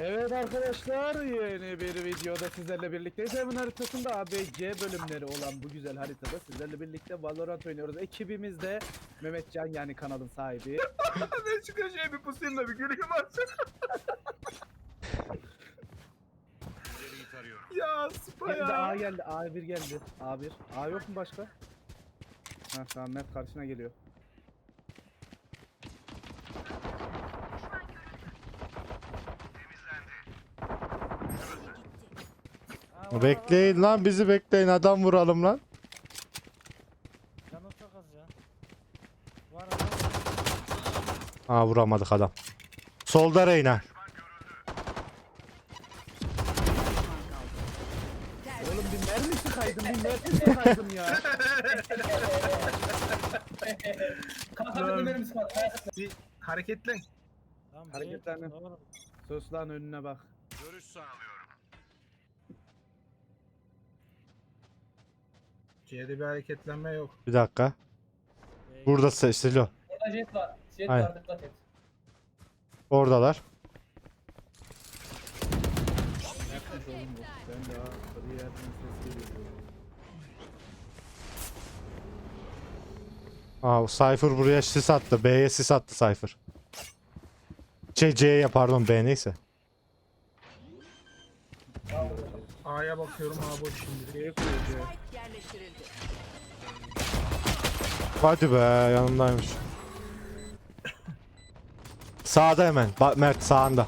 Evet arkadaşlar yeni bir videoda sizlerle birlikteyiz. Heaven haritasında ABC bölümleri olan bu güzel haritada sizlerle birlikte Valorant oynuyoruz. Ekibimizde Mehmetcan yani kanalın sahibi. ben çıkıyor şey bir pusayım da bir güleyim artık. ya sıpa Geldi A ya. geldi A1 geldi. A1. A yok mu başka? Ha tamam Mert karşına geliyor. Bekleyin lan bizi bekleyin adam vuralım lan. Canım çok az ya. Var ama Ha vuramadık adam. Solda Reyna. Oğlum bir mermi sıkaydım bir mermi sıkaydım ya. Önerimiz var. Bir hareketlen. Tamam, Hareketlendim. doğru. Sus lan önüne bak. Görüş sağlıyorum. C'de bir hareketlenme yok. Bir dakika. Ee, Burada Se- Silo. Orada jet var. Jet Aynen. var dikkat et. Oradalar. Oğlum bu. Ben yerden ses geliyor. Aa Cypher buraya sis attı. B'ye sis attı Cypher. Şey C'ye pardon B neyse. A'ya bakıyorum A boş şimdi. Koyuyor. yerleştirildi. Hadi be yanımdaymış. Sağda hemen. Bak Mert sağında.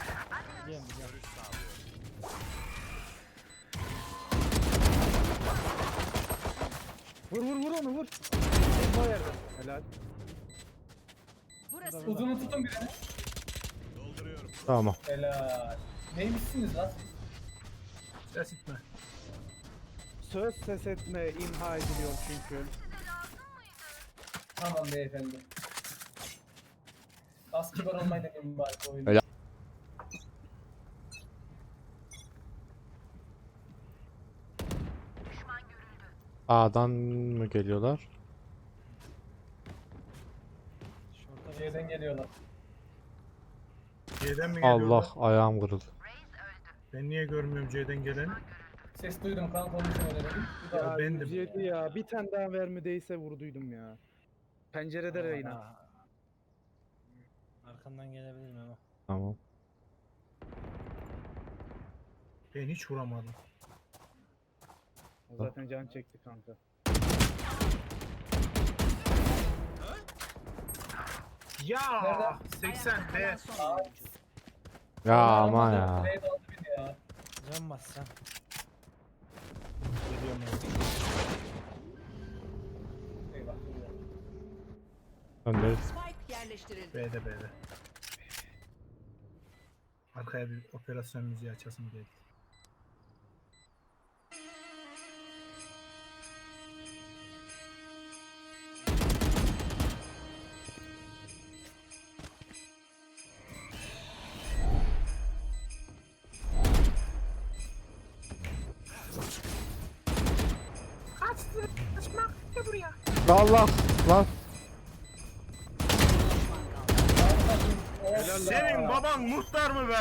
Vur vur vur onu vur. O yerde. Helal. Burası Uzunu tutun birini. Tamam. Helal. Neymişsiniz lan siz? Ses itme. Söz ses etme imha ediliyor çünkü. Tamam beyefendi. Az kibar olmayı deneyin bari bu oyunda. Helal. A'dan mı geliyorlar? C'den geliyorlar. C'den mi geliyorlar? Allah ayağım kırıldı. Ben niye görmüyorum C'den geleni? Ses duydum kanka onun için öyle. Ya ben de- 107 ya. Bir tane daha vermedeyse vurduydum ya. Pencerede Reyna. Arkandan gelebilirim ama. Tamam. Ben hiç vuramadım. O zaten can çekti kanka. Ya Nerede? 80 B. son oyuncu. Ya aman ya. Beni ya. Can bas sen. Geliyorum ya. Eyvah. Spike yerleştirildi. B'de B'de. Arkaya bir operasyon müziği açasım geldi.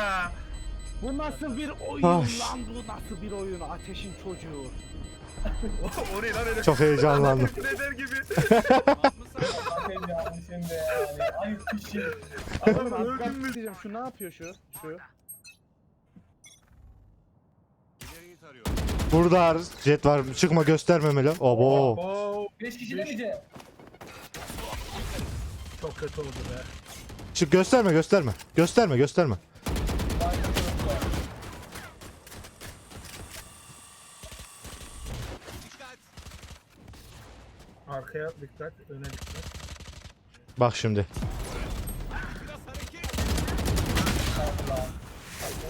Be? Bu nasıl bir oyun Ay. lan bu nasıl bir oyun ateşin çocuğu. O- Orayı lan öyle. Çok heyecanlandım. Neden gibi. Zaten yani şimdi yani. Bir şey. Oğlum Adam öldün mü? diyeceğim şu ne yapıyor şu? Şu. Burada jet var. Çıkma göstermemeli. Obo. Oo, 5 kişi de mi C? çok kötü oldu be. Çık gösterme gösterme. Gösterme gösterme. Arkaya dikkat, öne dikkat. Bak şimdi.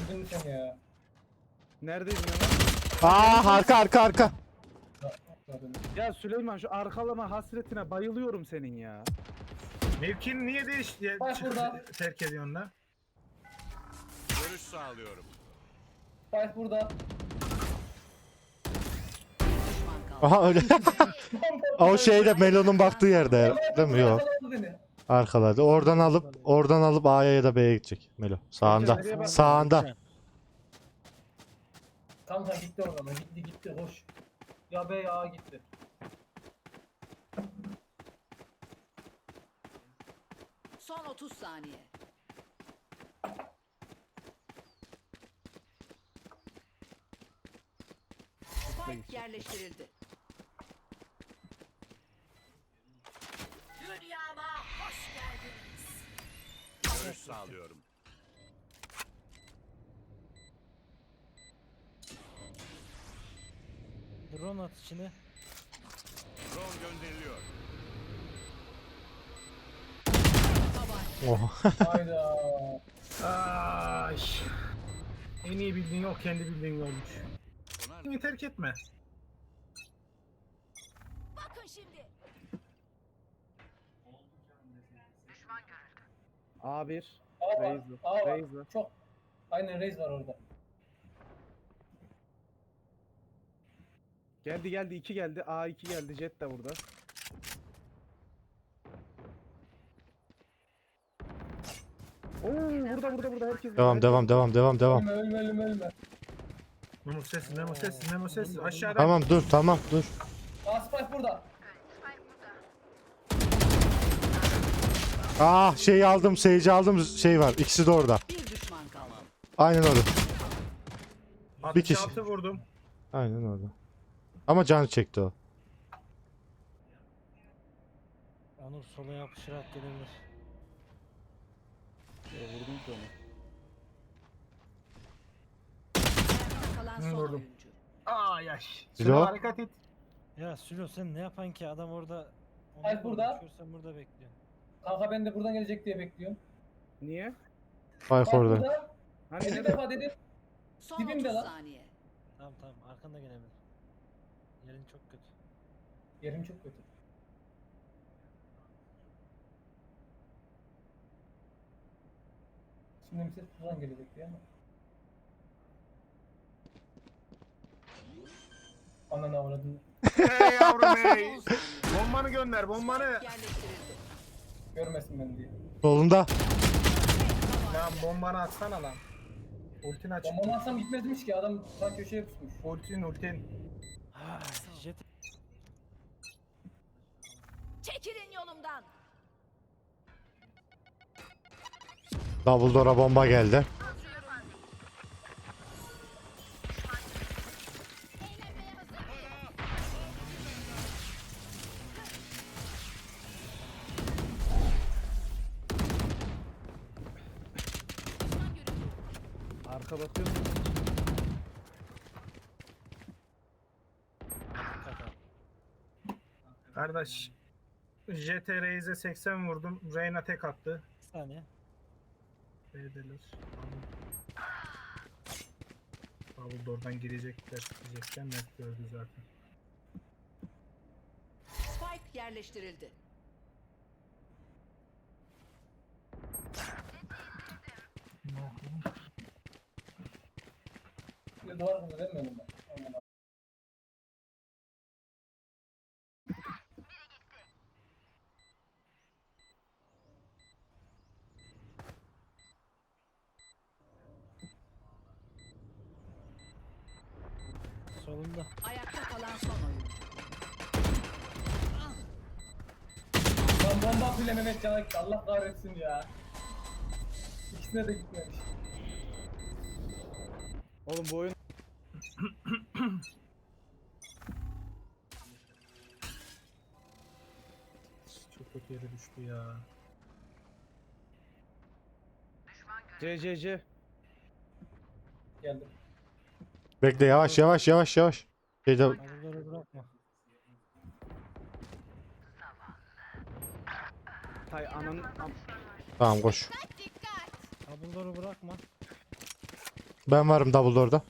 Öldün mü sen ya? Neredeydin Aa arka arka arka. Ya Süleyman şu arkalama hasretine bayılıyorum senin ya. Mevkin niye değiş diye Bak burada. terk ediyorsun lan? Görüş sağlıyorum. Spike burada. Aha öyle. o şeyde Melo'nun baktığı yerde. Değil mi? Yok. Arkalarda. Oradan alıp oradan alıp A'ya ya da B'ye gidecek Melo. Sağında. Sağında. Kanka gitti oradan. Gitti gitti hoş. Ya be ya gitti. Son 30 saniye. Spike yerleştirildi. Görüş sağlıyorum. Drone at içine. Drone gönderiliyor. Oh. Hayda. Ay. En iyi bildiğin yok, kendi bildiğin olmuş. Beni terk etme. Bakın şimdi. A1. Aa var. Razer. Aa var. Razer. Çok. Aynen Reis var orada. Geldi geldi 2 geldi. A2 geldi. Jet de burada. Oo burada burada burada herkes. Devam devam devam devam devam. Ölme ölme ölme ölme. Memo sessiz, Memo sessiz, Memo sessiz. Aşağıda. Tamam dur tamam dur. Spike burada. Ah şeyi aldım Sage'i aldım şey var ikisi de orada. Bir düşman kaldı. Aynen orada. bir kişi. 66 vurdum. Aynen orada. Ama canı çekti o. Anur sola yapışarak gelebilir. Ya, Vurdum ki onu. Kalan son vurdum. oyuncu. Aa yaş. Bilo. Sıra hareket et. Ya Sülo sen ne yapan ki adam orada Ay, Onunla burada. Sen burada bekliyorsun. Kanka ben de buradan gelecek diye bekliyorum. Niye? Bak orada. burada. Hani 50 ne defa dedim. Son Dibimde 30 lan. saniye. Tamam tamam arkanda gelebilir. Yerin çok kötü. Yerim çok kötü. Şimdi bir ses buradan gelecek diye ama. Ananı avradını. Hey yavrum hey. Bombanı gönder, bombanı. Yerleştirildi. Görmesin beni diye. Solunda. Lan bombanı atsana lan. Ultin aç. Bombanı atsam gitmezmiş ki adam sağ köşeye pusmuş. Ultin, ultin. Ah, jet Çekilin yolumdan. Dumbledore'a bomba geldi. Kardeş. JTR'ye 80 vurdum. Reyna tek attı. Bir saniye. Beydeler. Dumbledore'dan girecekler. Diyecekler. Net gördü zaten. Spike yerleştirildi. Bir duvar kırdı değil mi önümde? Aman Allah'ım. Solunda. Ayakta kalan son oyuncu. Lan bomba bile Mehmet Can'a gitti. Allah kahretsin ya. İkisine de gitmemiş. Oğlum bu oyun Çok kötü yere düştü ya. CCC. Geldim. Bekle yavaş yavaş yavaş yavaş. Şeyde bırakma. Ananın am- tamam koş. Avruları bırakma. Ben varım Dumbledore'da.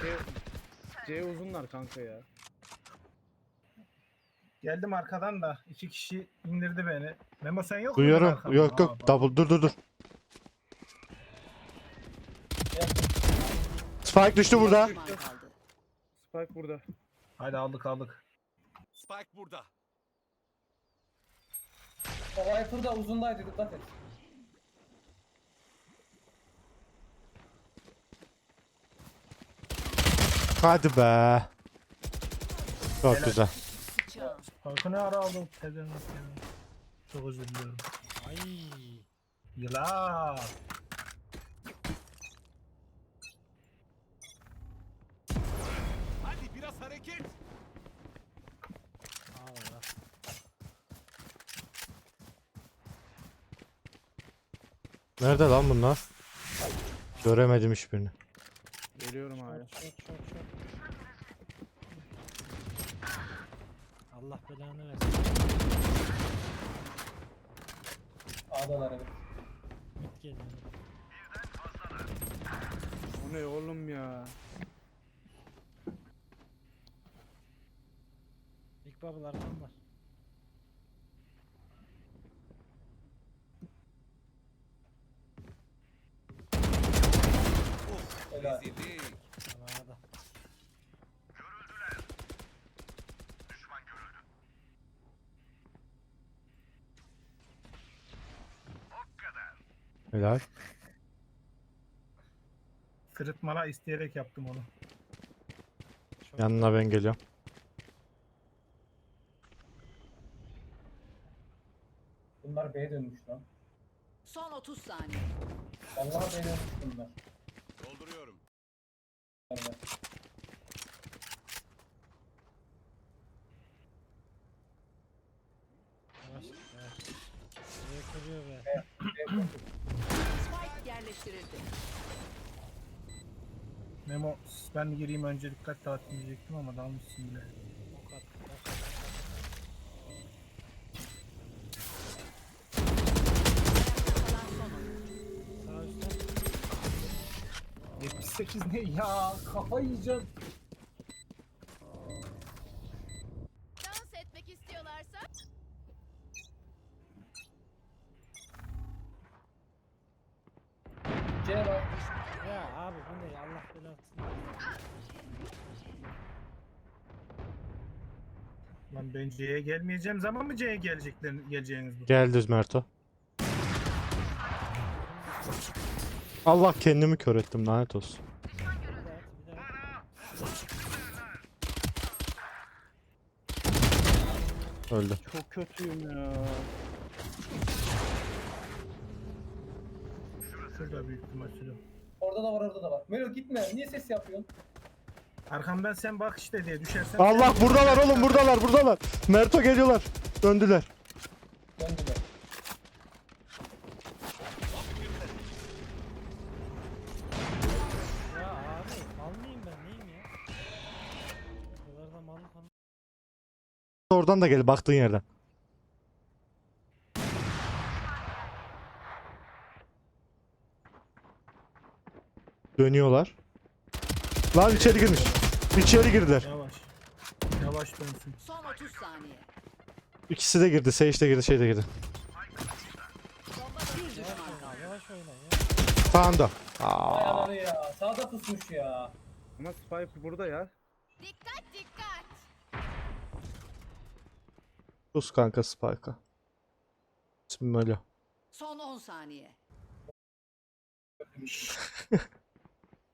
C, C uzunlar kanka ya. Geldim arkadan da iki kişi indirdi beni. Memo sen yok muydun Duyuyorum. arkamda? Yok Aa, yok. bak. Double dur dur dur. Spike düştü burada. Spike burada. Hadi aldık aldık. Spike burada. O Viper da uzundaydı dikkat et. Hadi be. Çok güzel. Kanka ne ara aldın tezden Çok özür diliyorum. Ay. Yılan. Nerede lan bunlar? Göremedim hiçbirini. Geliyorum abi. Allah belanı versin. A'dalar evet. Mid geliyor. O ne oğlum ya? Big Bubble arkam var. Helal. Rezillik. Bana da. Helal. Sırıtmala isteyerek yaptım onu. Çok Yanına ben geliyorum. Bunlar B'ye dönmüş lan. Son 30 saniye. Vallahi B'ye dönmüş bunlar. Dolduruyorum. Evet. yavaş yavaş. Şuraya kırıyor be. B kurtul. Spike yerleştirildi. Memo ben gireyim önce dikkat dağıtayım ama dalmışsın bile. Kalan son oyuncu. Sağ üstte. 78 ne ya? Kafa yiyeceğim. Dans etmek istiyorlarsa C var. Ya abi bu ne ya Allah belasını versin. Lan ben C'ye gelmeyeceğim zaman mı C'ye gelecekler geleceğiniz bu? Geldi Merto. Allah kendimi kör ettim lanet olsun. Öldü. Çok kötüyüm ya. Şurada büyük ihtimal şurada. Orada da var orada da var. Melo gitme. Niye ses yapıyorsun? Arkamdan sen bak işte diye düşersen. Allah buradalar oğlum buradalar buradalar. Merto geliyorlar. Döndüler. Döndüler. Ya abi mal mıyım ben neyim ya? Bu kadar da mallık anlam. Oradan da gel baktığın yerden. Dönüyorlar. Lan içeri girmiş. İçeri girdiler. Yavaş. Yavaş dönsün. Son 30 saniye. İkisi de girdi. Sage de girdi, şey de girdi. Bir düşman kaldı. yavaş oyna ya. Sağında. Vay Aa. ananı ya. Sağda pusmuş ya. Ama Spike burada ya. dikkat dikkat. Sus kanka Spike'a. İsmim öyle. Son 10 saniye.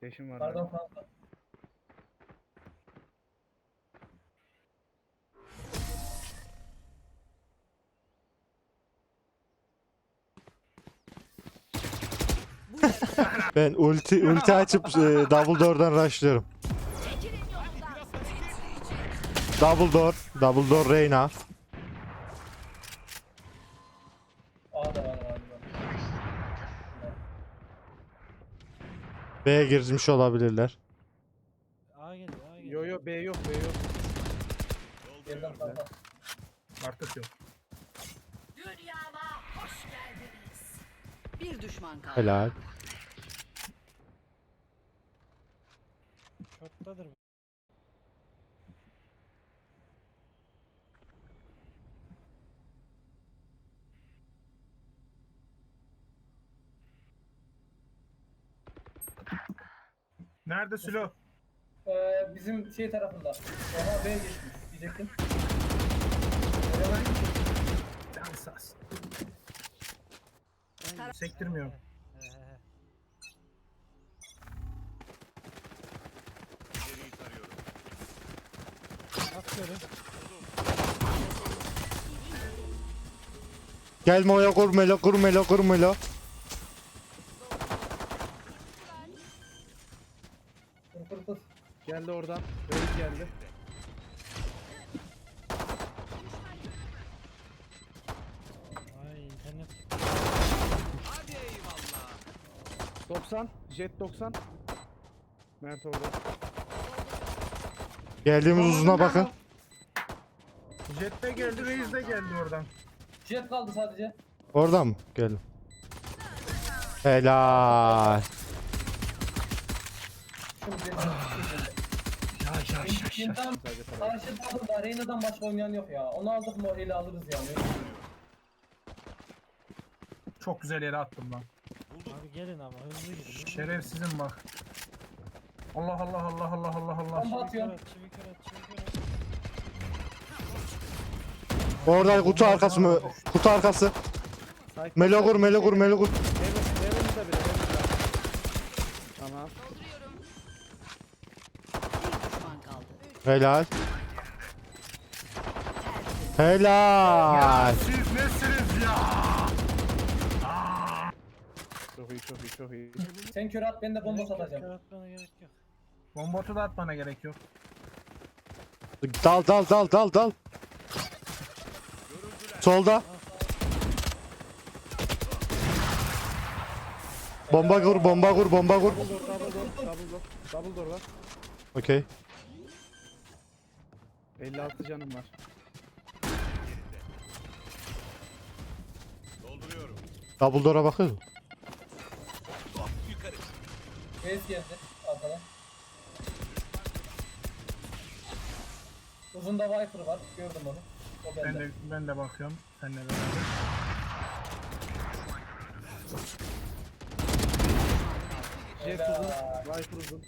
Yaşım var. Pardon benim. Ben ulti ulti açıp e, double door'dan rushlıyorum. Double door, double door Reyna. B'ye girmiş olabilirler. A geliyor A geliyor. Yo yo B yok B yok. Fazla. Artık yok. Düşman kaldı. Helal. Şorttadır bu. Nerede Sülo? Ee, bizim şey tarafında. Ona B geçmiş diyecektim. Can Sektirmiyor. İleriyi tarıyorum. Atıyorum. Gelme oya kurmelo kurmelo kurmelo. Geldi oradan. Öyle geldi. 90. Jet 90. Mert orada. Geldiğimiz uzuna bakın. Jet de geldi, Reis de geldi oradan. Jet kaldı sadece. Oradan mı? Geldim. Helal. Şimdi Ya ya ya ya. Karşı takımda Reyna'dan başka oynayan yok ya. Onu aldık mı ele alırız yani. Çok güzel yere attım lan. Gelin ama hızlı gidin. Şerefsizim bak. Allah Allah Allah Allah Allah Allah. Bomba atıyorum. at, çivi kör at, çivi kör at. Orada kutu arkası mı? Kutu arkası. Cypher- Melo kur Melo kur Melo kur. Heaven- Heaven'da bile. Heaven'da. Tamam. Bir düşman kaldı. Helal. Helal. İyi çok iyi. Sen kör at ben de bomba satacağım. Kör atmana gerek yok. Bombotu da atmana gerek yok. Dal dal dal dal dal. Solda. Bomba kur bomba kur bomba kur. Double door, double door, double door. Var. Okey. 56 canım var. Dolduruyorum. Double door'a bakın. Yukarı. Reis geldi arkadan. Uzunda Viper var. Gördüm onu. O Ben bende. de ben de bakıyorum. Seninle beraber. Jet Helal. uzun. Viper uzun.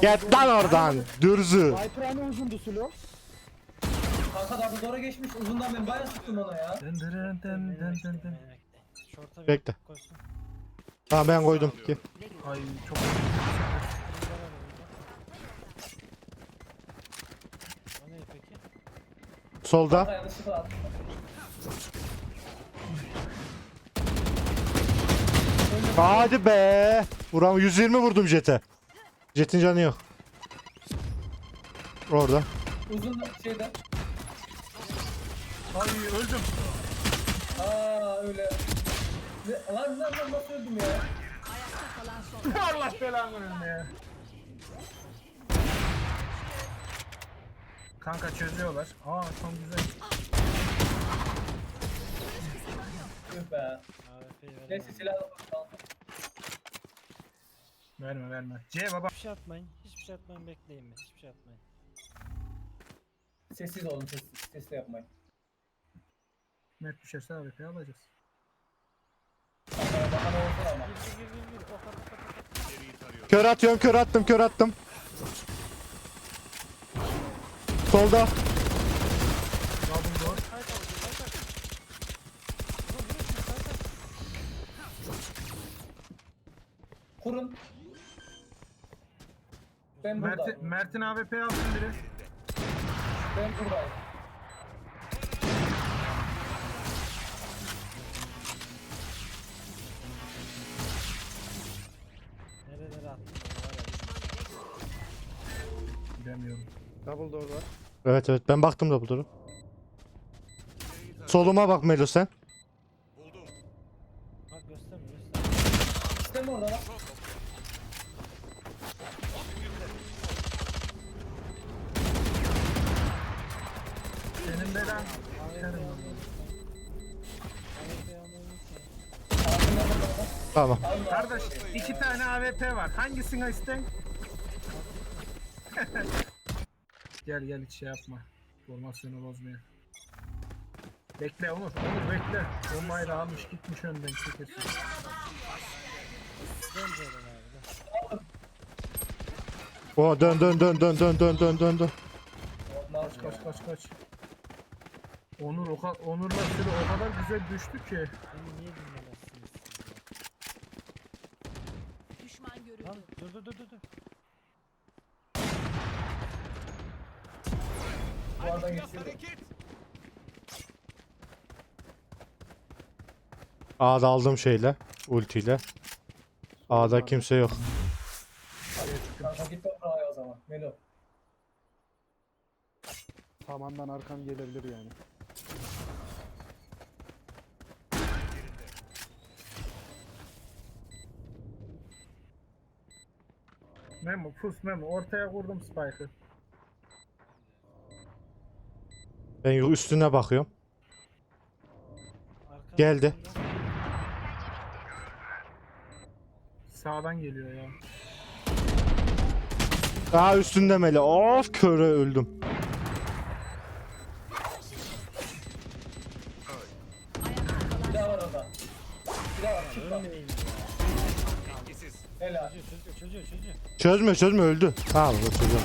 Get lan oradan. Dürzü. Viper hani uzundu Sulo? Kanka da bu doğru geçmiş. Uzundan ben bayağı sıktım ona ya. Dın dırın dın Beni dın bekle, dın dın. Şorta bir Bekle. koysun. Ha ben koydum ki. Ay çok Bunda var orada. O ne peki? Solda. Yanlışlıkla attım. Hadi be. Vuram 120 vurdum jete. Jet'in canı yok. Orada. Uzun şeyde. Ay öldüm. Aa öyle. Ne- Lan lan lan nasıl öldüm ya? Ayakta kalan son. Allah belanı versin ya. Kanka çözüyorlar. Aa çok güzel. Tüh be. AWP'yi. Neyse silahla bakalım. Verme verme. C baba. Hiçbir şey atmayın. Hiçbir şey atmayın bekleyin bir. Hiçbir şey atmayın. Sessiz olun sessiz. Ses de yapmayın. Net düşerse AWP alacağız. Kör atıyorum kör attım kör attım. Solda. Kurun. Ben Mert, buradayım. Mert'in AWP alsın biri. Ben buradayım. Double door var. Evet evet ben baktım double door'u. Soluma bak Melo sen. Bak göstermiyor göstermiyor. İstem Tamam. Kardeş iki tane AWP var. Hangisini isten? gel gel hiç şey yapma. Formasyonu bozmuyor. Bekle Onur. Onur bekle. Bombayı da almış gitmiş önden çekesin. Dön böyle abi. dön. Dön dön dön dön dön dön dön dön Kaç kaç kaç kaç. Onur o kadar Onur'la Sürü o kadar güzel düştü ki. Beni niye dinlemezsiniz siz ya? Düşman görüldü. Lan dur dur dur dur. dur. Duvardan Yap geçiyor. hareket. A'da aldım şeyle. Ultiyle. A'da kimse yok. Kanka git oraya o zaman. Melo. Samandan arkam gelebilir yani. Memo pus Memo ortaya kurdum spike'ı. Ben üstüne bakıyorum. Arka Geldi. Sağdan geliyor ya. Aa üstünde mele. Of köre öldüm. Bir daha var orada. Bir daha var. Çık bak. Ölmeyin Etkisiz. Helal. Çocuğu çocuğu çocuğu çocuğu. Çözme çözme öldü. Tamam çözüm.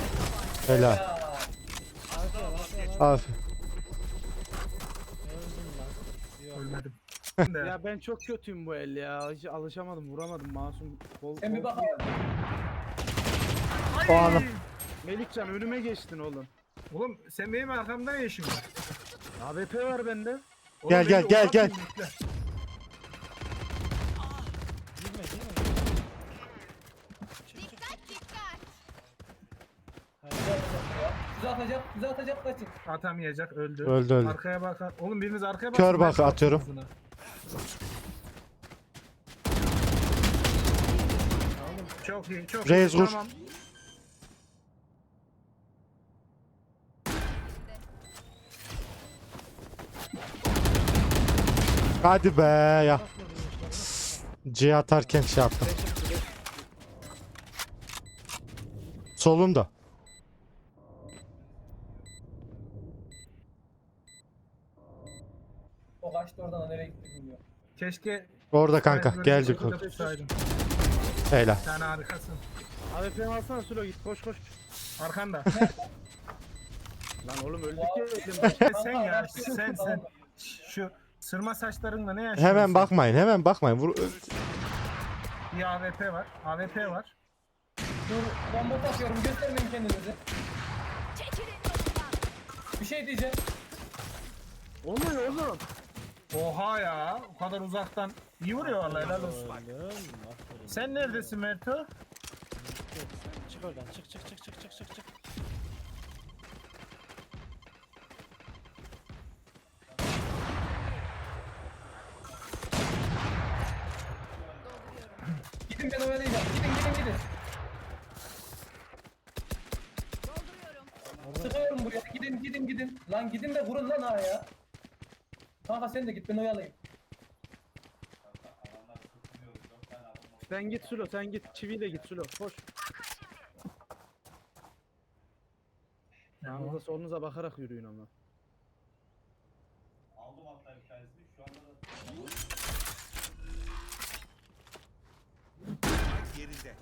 Helal. Aferin. Öldüm lan. Yok. Ölmedim. Ben de. Ya ben çok kötüyüm bu el ya. Hiç alışamadım, vuramadım. Masum kol. Sen bir kol- bak abi. O anı. Melikcan önüme geçtin oğlum. Oğlum sen benim arkamda ne işin var? AWP var bende. Oğlum Gel, gel, beni gel, gel. bekle. Girme girme. Güzel atacak ya. Güzel atacak. Kaçın. Atamayacak öldü. Öldü, öldü. Arkaya bak. Oğlum biriniz arkaya bak. Kör bak, atıyorum. Çok iyi çok Reis iyi. vur. Tamam. Hadi be ya. C atarken şey yaptım. Solunda. O kaçtı oradan nereye gitti. Keşke Orada kanka Böyle geldi şekilde kanka. tutsaydın. Helal. Sen harikasın. AWP'mi alsana Sülo git koş koş. Arkanda. Lan oğlum öldük ya sen Kanka, ya sen sen. Şu sırma saçlarınla ne yaşıyorsun? Hemen bakmayın hemen bakmayın. Vur. Bir AWP var. AWP var. Dur bomba atıyorum göstermeyin kendinizi. Bir şey diyeceğim. Olmuyor oğlum. Oha ya. O kadar uzaktan. iyi vuruyor vallahi helal olsun. Aferin. Sen neredesin Merto? Çık oradan çık çık çık çık çık çık çık. Gidin ben oyalayacağım. Gidin gidin gidin. Dolduruyorum. Sıkıyorum buraya. Gidin gidin gidin. Lan gidin de vurun lan ha ya. Kanka sen de git ben oyalayayım. Sen git Sülo sen git. Çiviyle git Sülo koş. Sağınıza solunuza bakarak yürüyün ama. Spike yerinde.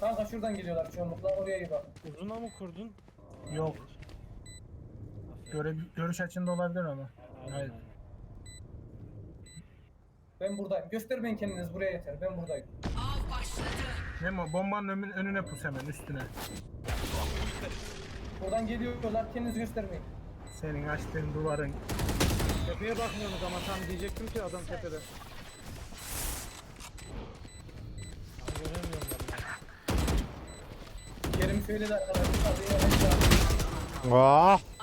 Kanka şuradan geliyorlar çoğunlukla oraya iyi bak. Uzuna mı kurdun? Yok. Göre, görüş açında olabilir ama. Ben buradayım. Göstermeyin kendiniz buraya yeter. Ben buradayım. Av başladı. Memo bombanın önüne, önüne pus hemen üstüne. Buradan geliyorlar kendinizi göstermeyin. Senin açtığın duvarın. Tepeye bakmıyorsunuz ama tam diyecektim ki adam tepede. Ben göremiyorum vallahi. Yerimi söyledi arkadaşlar. Hadi. Ah.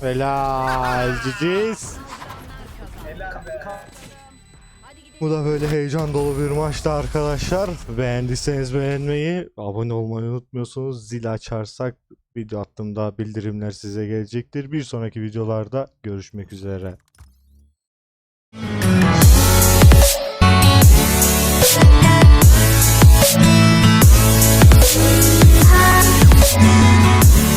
Helal. Ciciz. Bu da böyle heyecan dolu bir maçtı arkadaşlar. Beğendiyseniz beğenmeyi, abone olmayı unutmuyorsunuz. Zil açarsak video attığımda bildirimler size gelecektir. Bir sonraki videolarda görüşmek üzere. Thank